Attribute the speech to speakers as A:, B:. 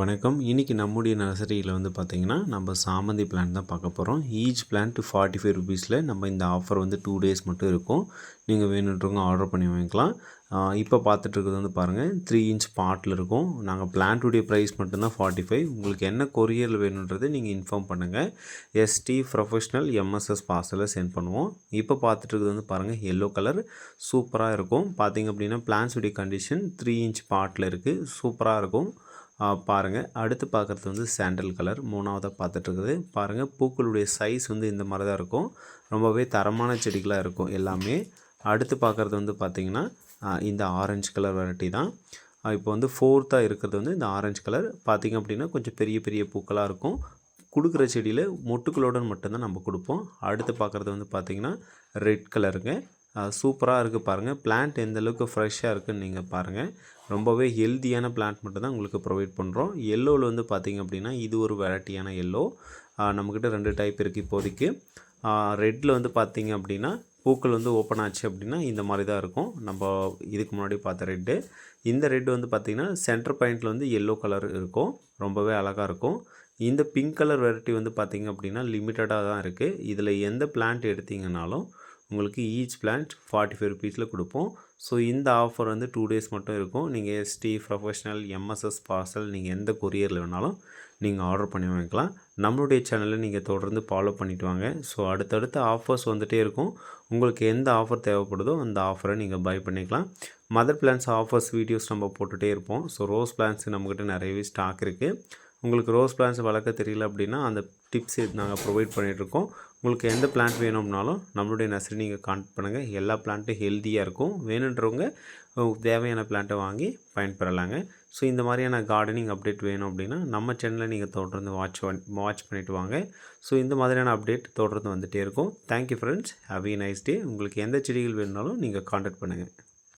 A: வணக்கம். இன்றைக்கி நம்முடைய நர்சரியில் வந்து பார்த்திங்கன்னா நம்ம சாமந்தி பிளான் தான் பார்க்க போகிறோம் ஈச் பிளான்ட் ஃபார்ட்டி ஃபைவ் ருபீஸில் நம்ம இந்த ஆஃபர் வந்து டூ டேஸ் மட்டும் இருக்கும். நீங்கள் வேணுன்றவங்க ஆர்டர் பண்ணி வாங்கிக்கலாம். இப்போ பார்த்துட்டு இருக்கிறது வந்து பாருங்கள் த்ரீ இன்ச் பாட்டில் இருக்கும். நாங்கள் பிளான்ட்டுடைய ப்ரைஸ் மட்டும்தான் ஃபார்ட்டி ஃபைவ் உங்களுக்கு என்ன கொரியரில் வேணுன்றது நீங்கள் இன்ஃபார்ம் பண்ணுங்கள் எஸ்டி ப்ரொஃபஷ்னல் எம்எஸ்எஸ் பார்சலில் சென்ட் பண்ணுவோம். இப்போ பார்த்துட்டு இருக்கிறது வந்து பாருங்கள் எல்லோ கலர் சூப்பராக இருக்கும். பார்த்திங்க அப்படின்னா பிளான்ஸுடைய கண்டிஷன் த்ரீ இன்ச் பாட்டில் இருக்குது சூப்பராக இருக்கும். பாருங்கள் அடுத்து பார்க்குறது வந்து சாண்டல் கலர் மூணாவதாக பார்த்துட்ருக்குது பாருங்கள் பூக்களுடைய சைஸ் வந்து இந்த மாதிரி தான் இருக்கும். ரொம்பவே தரமான செடிகளாக இருக்கும் எல்லாமே. அடுத்து பார்க்குறது வந்து பார்த்திங்கன்னா இந்த ஆரஞ்சு கலர் வெரைட்டி தான். இப்போ வந்து ஃபோர்த்தாக இருக்கிறது வந்து இந்த ஆரஞ்சு கலர் பார்த்திங்க அப்படின்னா கொஞ்சம் பெரிய பெரிய பூக்களாக இருக்கும். கொடுக்குற செடியில் மொட்டுக்களுடன் மட்டும்தான் நம்ம கொடுப்போம். அடுத்து பார்க்குறது வந்து பார்த்திங்கன்னா ரெட் கலருங்க சூப்பராக இருக்குது பாருங்கள் பிளான்ட் எந்த அளவுக்கு ஃப்ரெஷ்ஷாக இருக்குதுன்னு நீங்கள் பாருங்கள் ரொம்பவே ஹெல்த்தியான பிளான்ட் மட்டும் தான் உங்களுக்கு ப்ரொவைட் பண்ணுறோம் எல்லோவில் வந்து பார்த்திங்க அப்படின்னா இது ஒரு வெரைட்டியான எல்லோ நம்மக்கிட்ட ரெண்டு டைப் இருக்குது இப்போதைக்கு. ரெட்டில் வந்து பார்த்திங்க அப்படின்னா பூக்கள் வந்து ஓப்பன் ஆச்சு அப்படின்னா இந்த மாதிரி தான் இருக்கும். நம்ம இதுக்கு முன்னாடி பார்த்த ரெட்டு இந்த ரெட்டு வந்து பார்த்திங்கன்னா சென்டர் பாயிண்டில் வந்து எல்லோ கலர் இருக்கும். ரொம்பவே அழகாக இருக்கும். இந்த பிங்க் கலர் வெரைட்டி வந்து பார்த்திங்க அப்படின்னா லிமிட்டடாக தான் இருக்குது இதில் எந்த பிளான்ட் எடுத்திங்கனாலும் உங்களுக்கு ஈச் பிளான்ட் ஃபார்ட்டி ஃபைவ் ருபீஸில் கொடுப்போம். ஸோ இந்த ஆஃபர் வந்து டூ டேஸ் மட்டும் இருக்கும். நீங்கள் எஸ்டி ப்ரொஃபஷனல் எம்எஸ்எஸ் பார்சல் நீங்கள் எந்த கொரியரில் வேணாலும் நீங்கள் ஆர்டர் பண்ணி வாங்கிக்கலாம். நம்மளுடைய சேனலில் நீங்கள் தொடர்ந்து ஃபாலோ பண்ணிவிட்டு வாங்க. ஸோ அடுத்தடுத்த ஆஃபர்ஸ் வந்துகிட்டே இருக்கும். உங்களுக்கு எந்த ஆஃபர் தேவைப்படுதோ அந்த ஆஃபரை நீங்கள் பை பண்ணிக்கலாம். மதர் பிளான்ஸ் ஆஃபர்ஸ் வீடியோஸ் நம்ம போட்டுகிட்டே இருப்போம். ஸோ ரோஸ் பிளான்ஸ் நம்மக்கிட்ட நிறையவே ஸ்டாக் இருக்குது உங்களுக்கு ரோஸ் பிளான்ஸ் வளர்க்க தெரியல அப்படின்னா அந்த டிப்ஸ் நாங்கள் ப்ரொவைட் பண்ணிகிட்ருக்கோம் உங்களுக்கு எந்த பிளான்ட் வேணும்னாலும் நம்மளுடைய நர்சரி நீங்கள் கான்டாக்ட் பண்ணுங்கள் எல்லா பிளான்ட்டும் ஹெல்த்தியாக இருக்கும். வேணுன்றவங்க தேவையான பிளான்ட்டை வாங்கி பயன்பெறலாங்க. ஸோ இந்த மாதிரியான கார்டனிங் அப்டேட் வேணும் அப்படின்னா நம்ம சேனலில் நீங்கள் தொடர்ந்து வாட்ச் வாட்ச் பண்ணிவிட்டு வாங்க. ஸோ இந்த மாதிரியான அப்டேட் தொடர்ந்து வந்துகிட்டே இருக்கும். Thank you friends have a nice day உங்களுக்கு எந்த செடிகள் வேணுனாலும் நீங்கள் கான்டாக்ட் பண்ணுங்கள்